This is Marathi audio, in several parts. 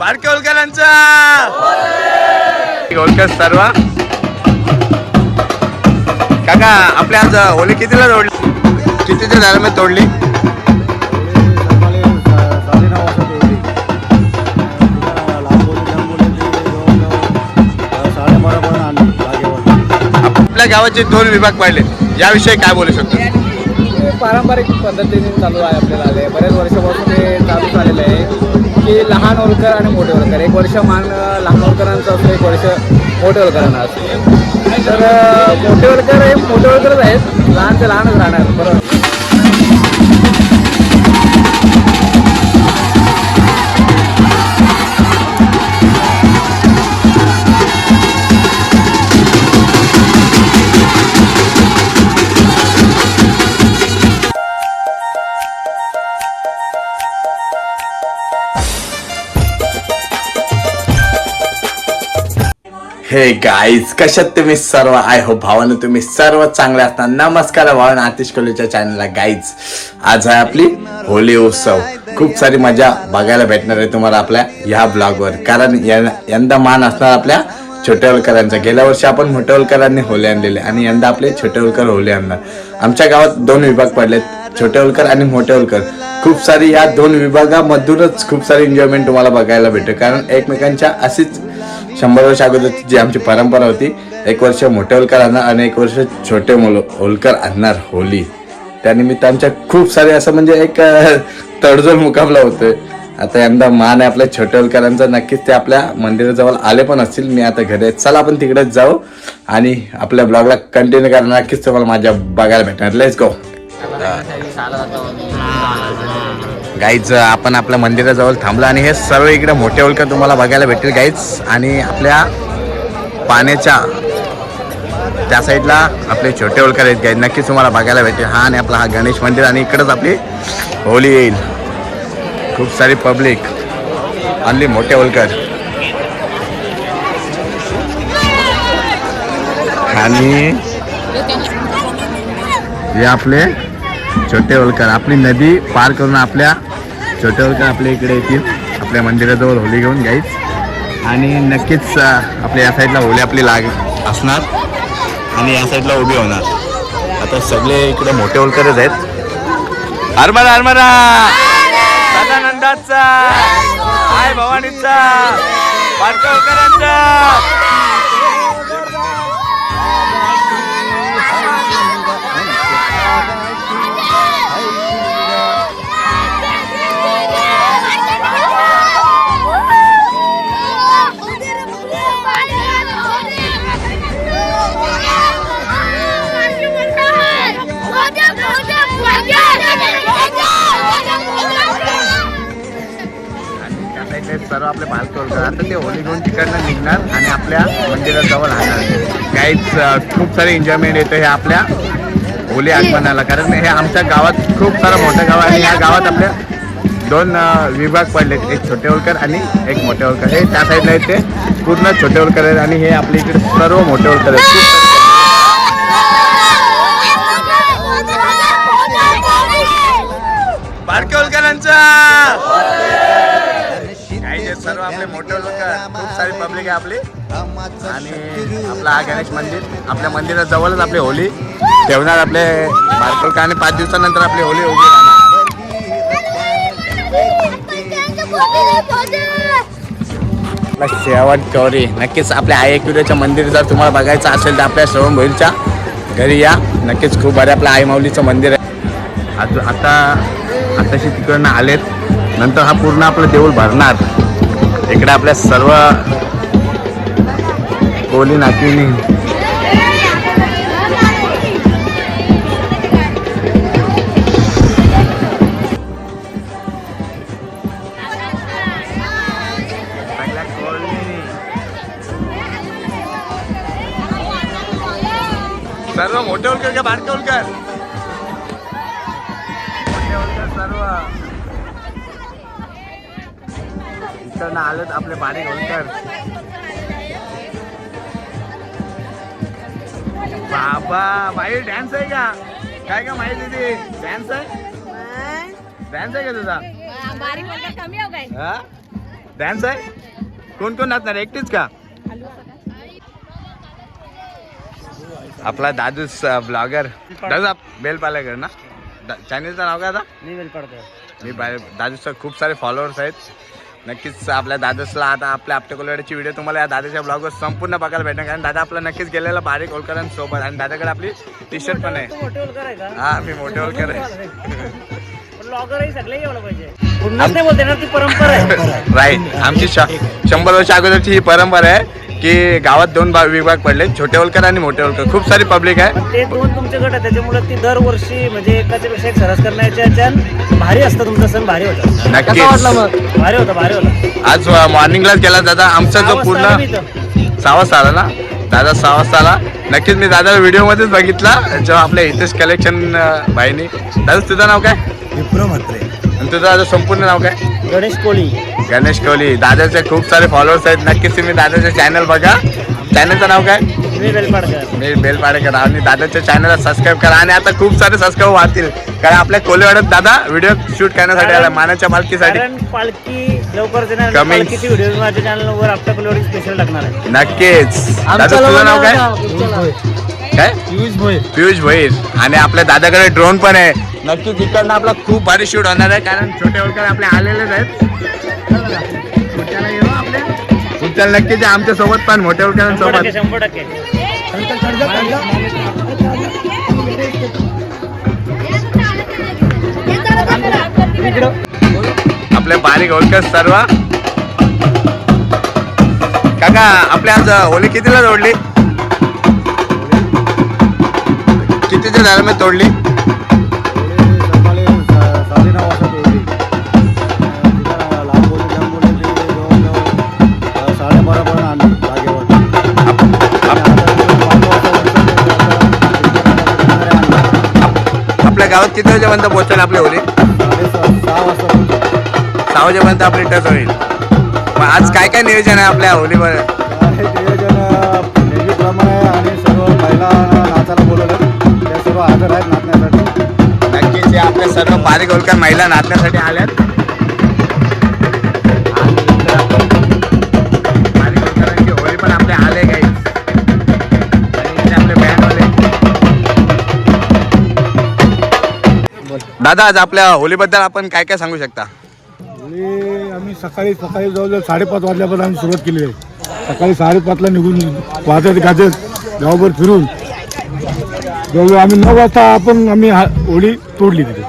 बारके होलकरांचा होलकर सर्व. काका आपल्या आज होली कितीला तोडली कितीच्या दरम्यान तोडली? ते ते आपल्या गावाचे दोन विभाग पाहिले. याविषयी काय बोलू शकतो? हे पारंपरिक पद्धतीने चालू आहे आपल्याला. आले बरेच वर्षापासून हे चालू झालेलं आहे. की लहान होलकर आणि मोठे होलकर एक वर्ष मान लहान होलकरांचं असतं एक वर्ष मोठे होलकरांना असतं. तर मोठे होलकर हे मोठे होलकरच आहेत. लहान ते लहानच राहणार. बरोबर. हे गाईज कशात तुम्ही सर्व? आय हो भावानं तुम्ही सर्व चांगले असणार नमस्कार भावानं आतिश कोलेच्या चॅनलला गाईज आज आहे आपली होली उत्सव. खूप सारी मजा बघायला भेटणार आहे तुम्हाला आपल्या ह्या ब्लॉगवर कारण यंदा मान असणार आपल्या छोट्या गेल्या वर्षी आपण मोठ्या होलकरांनी होली आणलेले आणि यंदा आपले छोटे होलकर होली आणणार. आमच्या गावात दोन विभाग पडलेत छोटे आणि मोठे खूप सारी या दोन विभागामधूनच खूप सारी एन्जॉयमेंट तुम्हाला बघायला भेटेल कारण एकमेकांच्या अशीच शंभर वर्ष अगोदरची जी आमची परंपरा होती एक वर्ष मोठे होलकर आणणार आणि एक वर्ष छोटे मुलं होलकर आणणार होली त्यानिमित्त आमच्या खूप सारे असं म्हणजे एक तडजोड मुकाबला होतोय आता यंदा मान आहे आपल्या छोट्या होलकरांचा नक्कीच ते आपल्या मंदिराजवळ आले पण असतील मी आता घरी आहे. चला आपण तिकडेच जाऊ आणि आपल्या ब्लॉगला कंटिन्यू करणार नक्कीच तुम्हाला माझ्या बघायला भेटणार लेट्स गो गाईज आपण आपल्या मंदिराजवळ थांबलो आणि हे सर्व इकडे मोठे होलकर तुम्हाला बघायला भेटेल गाईज आणि आपल्या पाण्याच्या त्या साईडला आपले छोटे होलकर आहेत गाईज नक्कीच तुम्हाला बघायला भेटेल हा आणि आपला हा गणेश मंदिर आणि इकडंच आपली होली येईल. खूप सारी पब्लिक आणली मोठे होलकर आणि हे आपले छोटे होलकर आपली नदी पार करून आपल्या छोटे होलकर आपल्या इकडे येतील. आपल्या मंदिराजवळ होली घेऊन गाईच आणि नक्कीच आपल्या या साईडला होली आपली लाग असणार. आणि या साईडला उभी होणार. आता सगळे इकडे मोठे होलकरच आहेत. हरमरा हरमरा सदानंदाचा! आय भवानीचा! बारका सर्व आपले बालके आता ते होली घेऊन तिकडनं निघणार आणि आपल्या मंदिराजवळ राहणार. काहीच खूप सारे एन्जॉयमेंट येतं हे आपल्या होली आगमनाला. कारण हे आमच्या गावात खूप सारं मोठं गाव आहे आणि या गावात आपल्या दोन विभाग पडलेत. एक छोटे होलकर आणि एक मोठे होलकर हे त्या साईडला आहेत ते पूर्ण छोटे होलकर आहेत आणि हे आपल्या इकडे सर्व मोठे होलकर आहेत. खूप बारके होलकरांचा सर्व आपले मोठे लोक खूप सारी पब्लिक आहे आपली. आणि आपला हा गणेश मंदिर. आपल्या मंदिराजवळच आपली होली. ठेवणार आपले बारकोलकर आणि पाच दिवसानंतर आपली होली उभी राहणार. शेवट गौरी. नक्कीच आपल्या आई एकविराच्या मंदिर जर तुम्हाला बघायचं असेल तर आपल्या श्रवण भैरच्या घरी या. नक्कीच खूप भारी आपलं आई माऊलीचं मंदिर आहे. आता आताशी तिकडनं आलेत. नंतर हा पूर्ण आपलं देऊळ भरणार. इकडे आपल्या सर्व कोली नातीनी. सर्व मोठे होलकर का बारके होलकर इकडनं आलेत आपले बारीक होलकर बाबा बाई डॅन्स आहे का? काय का माहिती दीदी? डॅन्स आहे? डॅन्स आहे का तुझा? हो? हा डान्स आहे? कोण कोण नाचणार? एकटीच का? आपला दादूस ब्लॉगर दादा बेलपालेकर ना? चॅनेलचं नाव काय आता? मी बाय दादूसचा खूप सारे फॉलोअर्स आहेत. नक्कीच आपल्या दादूसला आता आपल्या आपल्या कोलवाड्याची व्हिडिओ तुम्हाला या दादाच्या ब्लॉगवर संपूर्ण बघायला भेटणार. कारण दादा आपला नक्कीच गेलेला बारीक होलकरांसोबत आणि दादाकडे आपली टी शर्ट पण आहे. हा मी मोठे होलकर आहे. राईट आमची शंभर वर्ष अगोदरची ही परंपरा आहे. की गावात दोन भाग विभाग पडले. छोटे होलकर आणि मोठे होलकर खूप सारी पब्लिक आहे. ते दोन तुमचे गट आहे त्याच्यामुळे ती दरवर्षी म्हणजे एकाच्या पेक्षा एक सरस करण्याच्या ह्याच्यात भारी असतं तुमचा सण भारी होता. नक्कीच. भारी होता भारी होता. आज मॉर्निंगलाच गेला दादा. आमचा जो पूर्ण. सहा वाजता आला ना? दादा सहा वाजता आला. नक्कीच मी दादा व्हिडिओ मध्येच बघितला. जेव्हा आपल्या हितेश कलेक्शन भाईनी. दादा तुझं नाव काय? विप्रो म्हात्रे आणि तुझं आता संपूर्ण नाव काय? गणेश कोळी. गणेश कोहली दादाचे खूप सारे फॉलोअर्स आहेत. नक्कीच तुम्ही दादाचे चॅनल बघा. चॅनलचं नाव काय? मी बेलपाडकर. मी बेलपाडेकर. आणि दादाच्या चॅनलला सबस्क्राईब करा. आणि आता खूप सारे सबस्क्राईब वाढतील कारण आपल्या कोलेवाड्यात दादा व्हिडिओ शूट करण्यासाठी आला. मानाच्या मालकीसाठी. पालखी लवकर देणार Coming. पालखीची व्हिडिओ माझ्या चॅनलवर आपल्या कोलवडी स्पेशल टाकणार आहे. नक्कीच. दादा तुझं नाव काय? काय? पियुष पियुष भैर आणि आपल्या दादाकडे ड्रोन पण आहे. नक्की तिकडनं आपला खूप भारी शूट होणार आहे. कारण छोटे होलकर आपले आलेलेच आहेत. आपल्या. पुढच्याला नक्कीच आहे आमच्यासोबत पण मोठ्या टक्के शंभर टक्के. आपले बारीक होलकर सर्व. काका आपल्या आज होली कितीला तोडली कितीच्या दरम्यान तोडली? गावात किती वाजेपर्यंत पोहोचेल आपली होली? साडेसहा सहा वाजेपर्यंत आपली टच होईल. मग आज काय काय नियोजन आहे आपल्या होलीवर? नियोजन नेहमीप्रमाणे आणि सर्व महिला नाचायला बोलवलं त्या सर्व हजर आहेत नाचण्यासाठी नक्कीच हे आपल्या सर्व बारीक होलकर महिला नाचण्यासाठी आल्यात. दादा आज आपल्या होलीबद्दल आपण काय काय सांगू शकता? आणि आम्ही सकाळी सकाळी जवळजवळ साडेपाच वाजल्यापासून आम्ही सुरुवात केली आहे. सकाळी साडेपाचला निघून वाजत गाजत गावभर फिरून जवळजवळ आम्ही नऊ वाजता आपण आम्ही हा- होळी तोडली तिथे.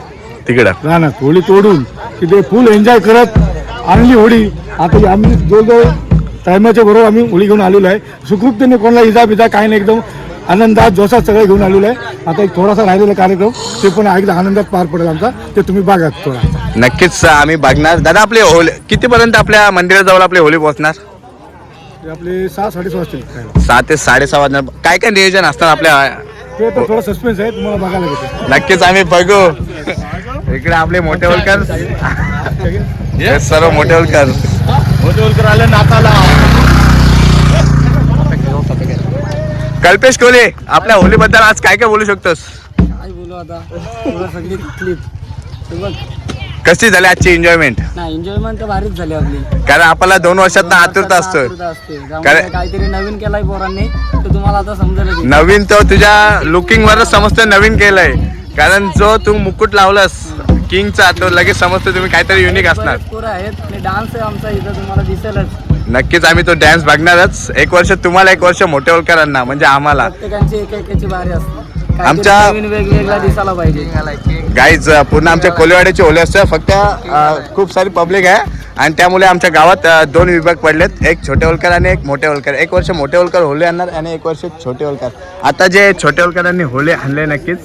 तिकडं? रानात होळी तोडून तिथे फुल एन्जॉय करत आणली होळी. आता आम्ही जवळजवळ टायमाच्या बरोबर आम्ही होळी घेऊन आलेलो आहे. सुखरूपतेने कोणाला इजा बिजा काही नाही एकदम आनंदात जोशात सगळं घेऊन आलेलो आहे. आता एक थोडासा राहिलेला कार्यक्रम ते पण एकदा आनंदात पार पडेल आमचा. ते तुम्ही बघा थोडा. नक्कीच आम्ही बघणार. दादा आपली होली कितीपर्यंत आपल्या मंदिराजवळ आपली होली पोहोचणार? ते आपले सहा साडेसहा वाजतील. खायला. सहा ते साडेसहा वाजणार. काय काय नियोजन असणार आपल्या? ते तर थोडं सस्पेन्स आहे तुम्हाला बघायला भेटेल नक्कीच आम्ही बघू. इकडे आपले मोठे होलकर. हे सर्व मोठे होलकर. मोठे होलकर आले नाताला. कल्पेश कोले आपल्या होलीबद्दल आज काय काय बोलू शकतोस? काय बोलू आता? सगळी क्लिप बघ. कशी झाली आजची एन्जॉयमेंट नाही एन्जॉयमेंट तर भारीच झाली आपली. कारण आपल्याला दोन वर्षात आतुरता असतो आतुरता असते. काहीतरी नवीन केलाय पोरांनी तर तुम्हाला आता समजेल नवीन तो तुझ्या लुकिंग वरच समजतं नवीन केलंय. कारण जो तू मुकुट लावलास किंगचा तो लगेच समजतो तुम्ही काहीतरी युनिक असणार. बरेच पोरं आहेत. आणि डान्स आहे आमचा इथं तुम्हाला दिसेलच. नक्कीच आम्ही तो डॅन्स बघणारच. एक वर्ष तुम्हाला एक वर्ष मोठे होलकरांना म्हणजे आम्हाला. प्रत्येकांची एक एकाची बारी असते. काहीतरी आमच्या- नवीन वेगवेगळा दिसायला पाहिजे. गाईज पूर्ण आमच्या कोलेवाड्याची होली असते. फक्त अ, खूप सारी पब्लिक आहे. आणि त्यामुळे आमच्या गावात अ, दोन विभाग पडलेत. एक छोटे होलकर आणि एक मोठे होलकर. एक वर्ष मोठे होलकर होली आणणार आणि एक वर्ष छोटे होलकर. आता जे छोटे होलकरांनी होली आणले नक्कीच.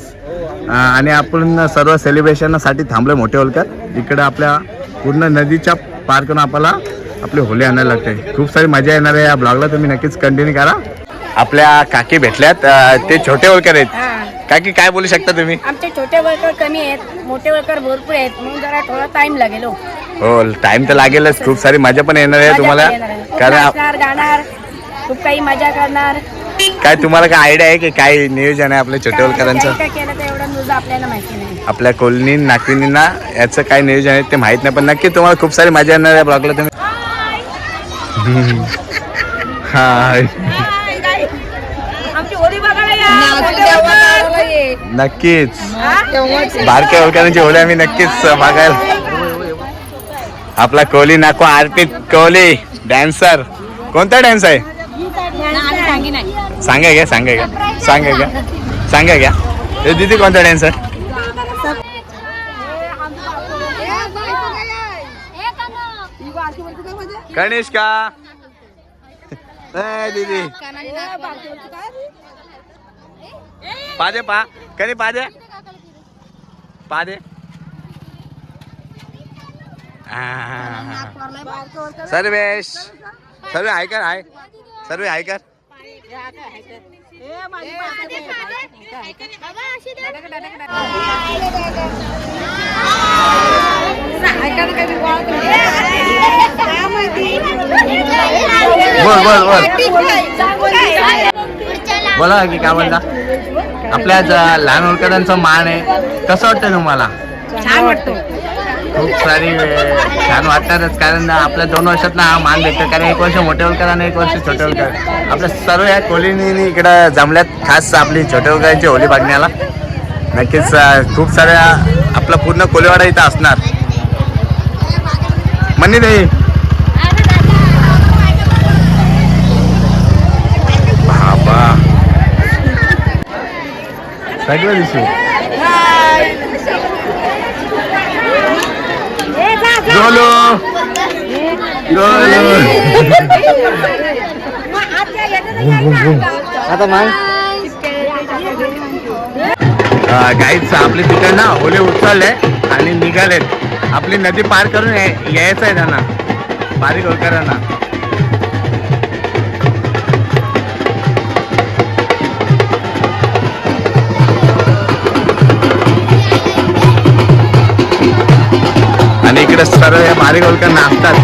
आणि आपण सर्व सेलिब्रेशनसाठी थांबलो मोठे होलकर. इकडे आपल्या पूर्ण नदीच्या पार करून आपल्याला आपली होली आणायला लागते. खूप सारी मजा येणार आहे या ब्लॉगला तुम्ही नक्कीच कंटिन्यू करा. आपल्या काकी भेटल्यात. ते छोटे होलकर आहेत. काकी काय बोलू शकता तुम्ही? आमचे छोटे वर्कर कमी आहेत. मोठे वर्कर भरपूर आहेत. म्हणून जरा थोडा टाइम लागेल हो. हो टाइम तर लागेलच. खूप सारी मजा पण येणार आहे तुम्हाला. कारण खूप काही मजा करणार. काय तुम्हाला काय आयडिया आहे की काय नियोजन आहे आपल्या छोटे काय होलकरांचं काय केलं तर एवढं नुसतं आपल्याला माहिती नाही. आपल्या कोलनी नागरिकांना याचं काय नियोजन आहे ते माहीत नाही पण नक्की तुम्हाला खूप सारी मजा येणार आहे ब्लॉगला तुम्ही. हाय आमची होळी बघायला या नक्कीच. बारक्या वगैरे होळी आम्ही नक्कीच बघायला. आपला कोहली नाको आरतीत कोहली डॅन्सर कोणता डान्स आहे? सांगा घ्या सांगा घ्या सांगा घ्या सांगा घ्या दीदी कोणता डान्स आहे गणेश का दीदी पादे पा कधी पादे पादे सर्वेश सर्वे आहे कर आहे सर्वे आहे कर बोल बोल बोल बोला की काय म्हणता आपल्या ज- लहान ओळखदांचा मान आहे कसं वाटतं तुम्हाला छान वाटतो खूप सारी छान वाटतातच. कारण आपल्या दोन वर्षात ना हा मान भेटतो. कारण एक वर्ष मोठे होलकर आणि एक वर्ष छोटे होलकर आपल्या सर्व या कोलिनी इकडं जमल्यात खास आपली छोट्या होलकरांची होली बघण्याला. नक्कीच खूप साऱ्या आपला पूर्ण कोलीवाडा इथं असणार. म्हणे नाही बाबा. सगळं दिसू. गोलो आता मग गाईच आपले तिकडे ना ओले उचलले आणि निघालेत. आपली नदी पार करून याय- यायचं आहे त्यांना. बारीक ओळकरांना सर्व या बारीक ओळकर नाचतात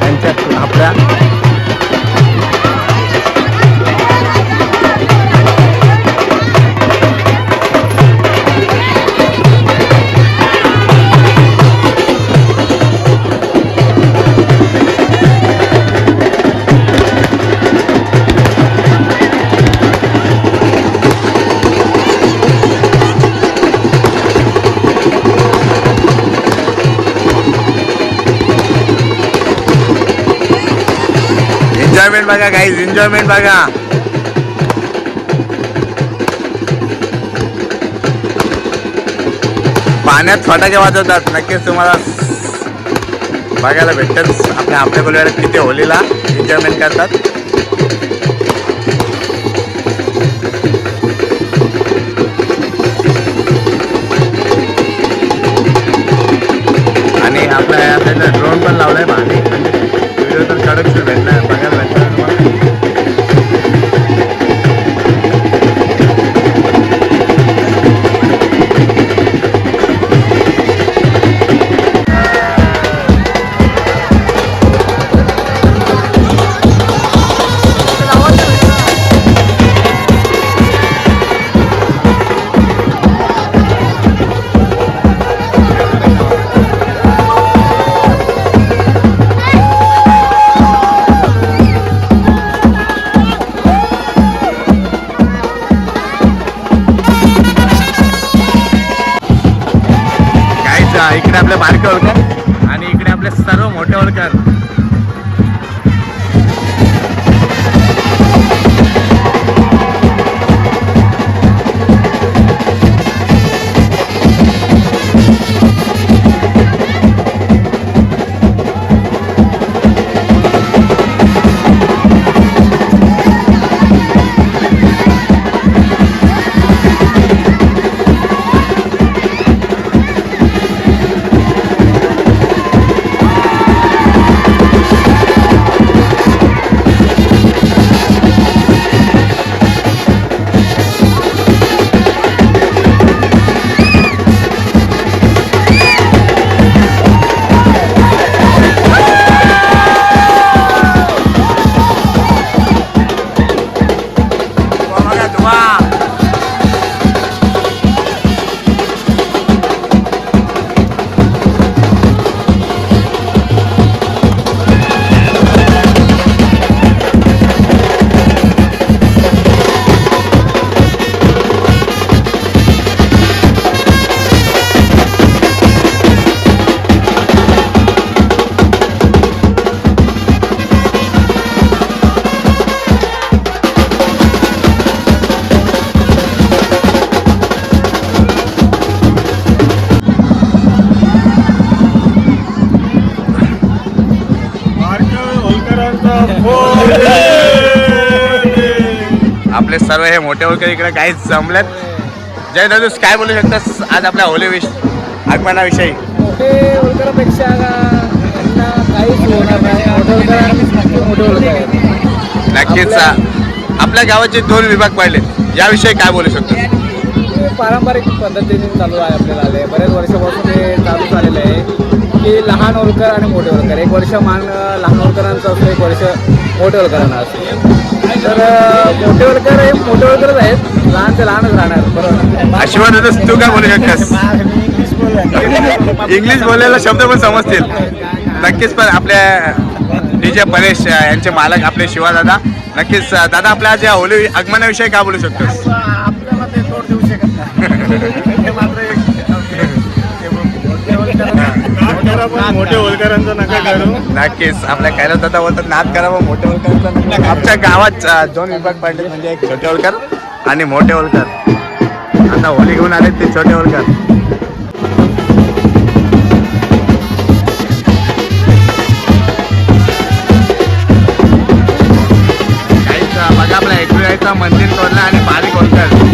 त्यांच्या आपल्या एन्जॉयमेंट बघा गाईज एन्जॉयमेंट बघा. पाण्यात फटाके वाजवतात. नक्कीच तुम्हाला बघायला भेटतच आपल्या आपल्या कोलवाड्यात किती होलीला एन्जॉयमेंट करतात. आपले सर्व हे मोठे ओळखे इकडे काहीच जमलेत जय दादू काय बोलू शकतास आज आपल्या होली विश आगमनाविषयी? मोठे होळकरापेक्षा काहीच होणार नाही. नक्कीच आपल्या- गावाचे दोन विभाग पडले. याविषयी काय बोलू शकतो पारंपरिक पद्धतीने चालू आहे आपल्याला आले. बरेच वर्षापासून हे चालू झालेलं आहे. की लहान होळकर आणि मोठे होळकर एक वर्ष मान लहान होळकरांचं असतं एक वर्ष मोठे होळकरांना असतं तर अं, मोठे होळकर हे मोठे होळकरच आहेत. लहान ते लहानच राहणार बरोबर. आशीर्वाद तू काय बोलू शकतास? इंग्लिश बोलायला शब्द पण समजतील. नक्कीच पण आपल्या डीजे परेश यांचे मालक आपले शिवा दादा नक्कीच दादा आपल्या आज या होली आगमनाविषयी काय बोलू शकतोस? आपल्याला ते तोड देऊ शकत नाही मोठे होलकरांचं नका करू. नक्कीच. आपल्या कैलास दादा बोलतात नाद करावं मोठे होलकर आमच्या गावात दोन विभाग पडले म्हणजे एक छोटे होलकर आणि मोठे होलकर आता होली घेऊन आले ते छोटे होलकर मंदिर तोडला आणि बारीक होलकर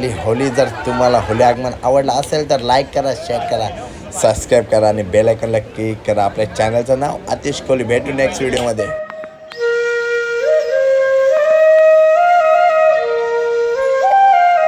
आपली होली जर तुम्हाला होली आगमन आवडलं असेल तर लाईक करा शेअर करा सबस्क्राईब करा आणि बेलायकनला क्लिक करा. आपल्या चॅनलचं नाव आतिश कोहली भेटू नेक्स्ट व्हिडिओमध्ये